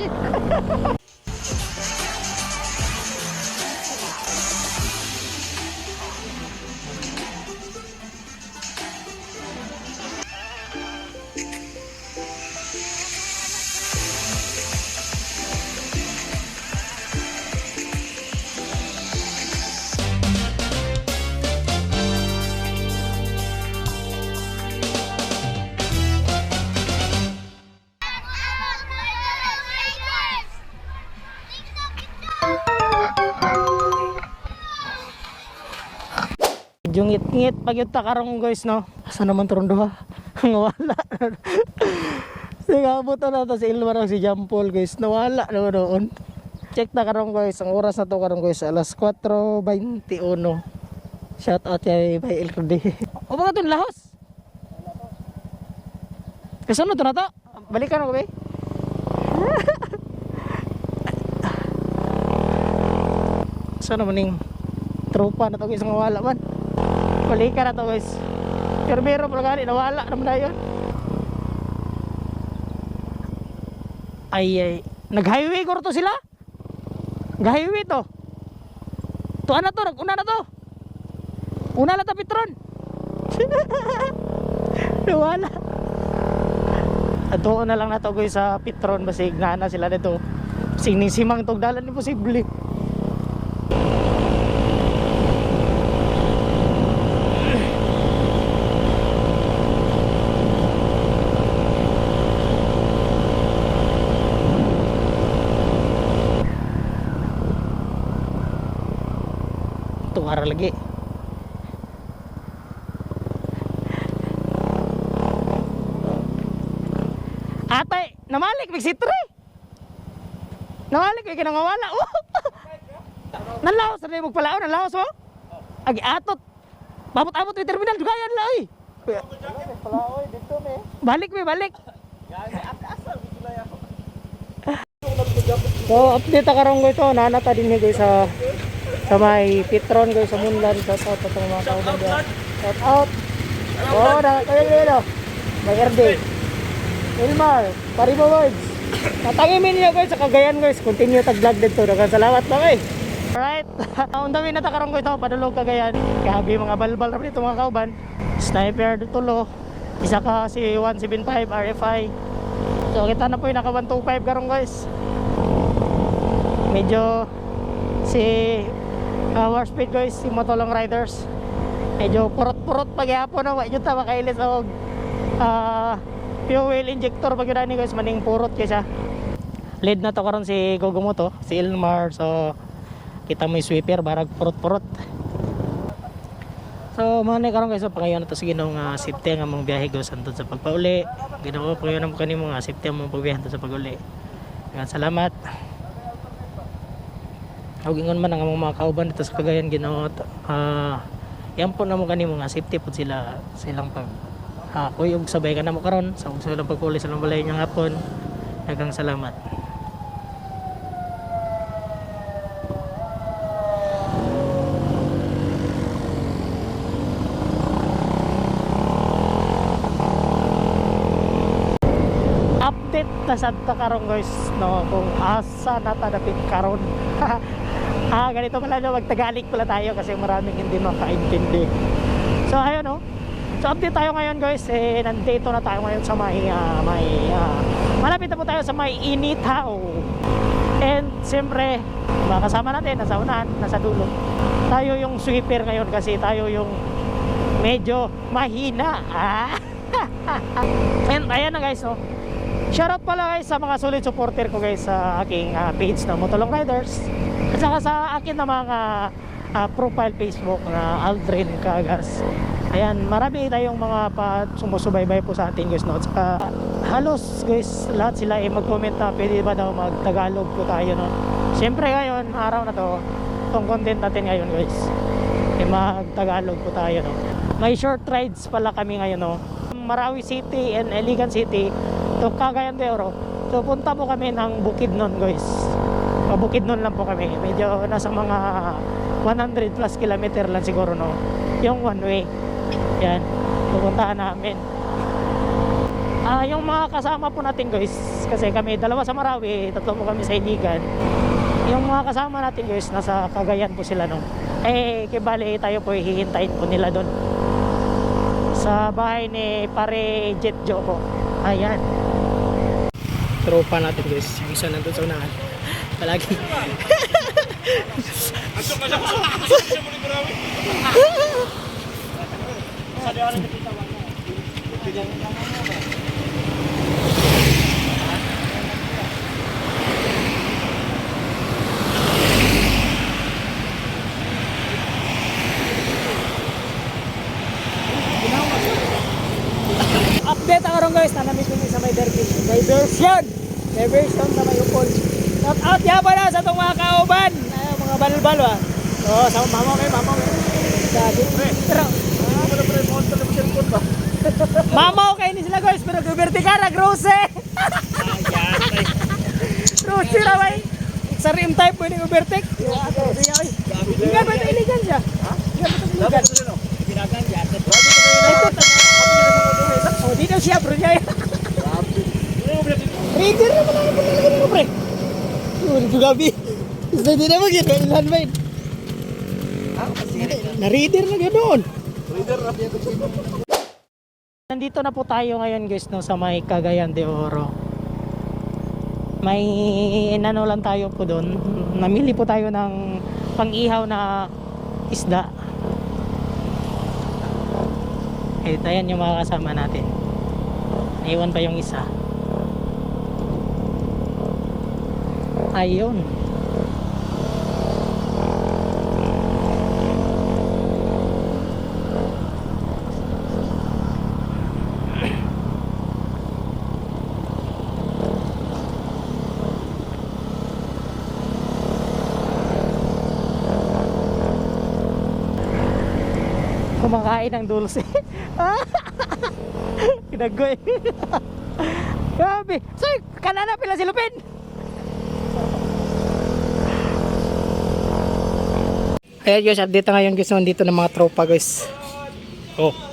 Yeah. Medyo ngit-ngit pag yung takarong guys no. Asa naman turun duha? Ang wala. Sige, buto na to si Ilmar si Jampol guys. Nawala naman doon. Check na karong guys. Ang oras na to karong guys. Alas 4.21. Shout out kay Bay Elrodi. O ba itong lahos? Kasunod to na to? Balikan mo ba? Saan naman yung tropa na to guys nga wala man. Balikan na to guys. Pero meron pala gani nawala naman na yun. Ay ay. Nag-highway ko to sila. Nag-highway to. Tuan na to, nag-una na to. Una na to Petron. nawala. Ato na lang na to guys sa Petron basig na na sila dito. Sining simang tog dalan imposible. Tuwara lagi. Ate, namalik big sitre. Namalik kay kinangawala. Oh. Nalaos na mo palaon, nalaos mo. Agi atot. Babot-abot yung terminal dugayan la oy. Balik mi, balik. So, update ka karong ito. Nanata din guys sa sa may Petron guys sa Munlan. Shout out sa mga kauban dyan. Shout out. Oh, na kayo dito. May RD. Ilmar, Paribo Words. Natangimin niyo guys sa Cagayan guys. Continue tag vlog dito. Dagan salamat mga guys. Alright. Ang dami na takarong ko ito. Padulog Cagayan. Kahabi mga balbal na dito mga kauban. Sniper tulo. Isa ka si 175 RFI. So kita na po yung naka 125 karong guys. Medyo si uh, war speed guys, si Motolong Riders. Medyo purot-purot pagyapon na wa ta makailis og uh, fuel injector pag yun guys maning purot kaysa. Lead na to karon si Gogomoto, si Ilmar. So kita mo yung sweeper barag purot-purot. So mga karon guys, so, pangayon na to sa ginong uh, safety nga mong biyahe guys andun sa pagpauli. Ginoo pangayon mo kanimo nga safety mong pagbiyahe sa paguli. Salamat. Huwag ingon man ang mga kauban dito sa Cagayan Ginoo. Ah, yan po na mo kanimo nga safety po sila silang pag ah, kuy og sabay ka na mo karon sa ug sila pagpuli sa balay niya hapon. Daghang salamat. update na sa ta karon guys no kung asa na ta karon ah ganito pala no? Magtagalog pala tayo kasi maraming hindi makaintindi. So ayun no? So update tayo ngayon guys. Eh nandito na tayo ngayon sa may ah, may ah, malapit na po tayo sa may initao and siyempre mga kasama natin nasa unahan nasa dulo. Tayo yung sweeper ngayon kasi tayo yung medyo mahina. Ah! And ayan na guys no? Shoutout pala guys sa mga solid supporter ko guys sa aking ah, page na Motolong Riders saka sa akin na mga ah, profile Facebook na Aldrin Kagas ayan marami tayong mga pa sumusubaybay po sa ating guys no? at saka halos guys lahat sila ay mag-comment na pwede ba daw mag Tagalog po tayo no? Syempre ngayon araw na to itong content natin ngayon guys ay mag Tagalog po tayo no? May short rides pala kami ngayon no? Marawi City and Eligan City to Cagayan de Oro. So punta po kami ng Bukidnon guys o Bukidnon lang po kami medyo nasa mga 100 plus kilometer lang siguro no yung one way yan pupuntahan namin ah yung mga kasama po natin guys kasi kami dalawa sa Marawi, tatlo po kami sa Iligan. Yung mga kasama natin guys, nasa Cagayan po sila nung. Eh, kibali tayo po hihintayin po nila doon. Sa bahay ni pare Jet Jo po. Ayan. Tropa natin guys, yung isa nandun sa unahan. Palagi. Update ako ron guys, nanamit ko sa may diversion. Diversion! Diversion. Ba na sa itong mga kauban. Ay, mga balbalo ah. Oo, sa mama kayo, mama kayo. Sabi. Pero, Mamaw kayo ni sila guys, pero guberti ka na, grose! Grose na ba Sa rim type pwede gubertik? Hindi ba ito iligan siya? Hindi ba ito iligan? Oh, di daw siya bro niya. Reader naman ang pinalagay mo pre. Yun, ito gabi. Gusto din naman yun, ilan ba yun? Na-reader na ganoon. Nandito na po tayo ngayon guys no, sa may Cagayan de Oro. May inano lang tayo po doon. Namili po tayo ng pang-ihaw na isda. Eh, ayan yung mga kasama natin. Iwan pa yung isa. Ayun. kumakain ng dulce. Kinagoy. Grabe. Say, kanana pila si Lupin. Ayan guys, update na ngayon guys, nandito ng mga tropa guys. Oh.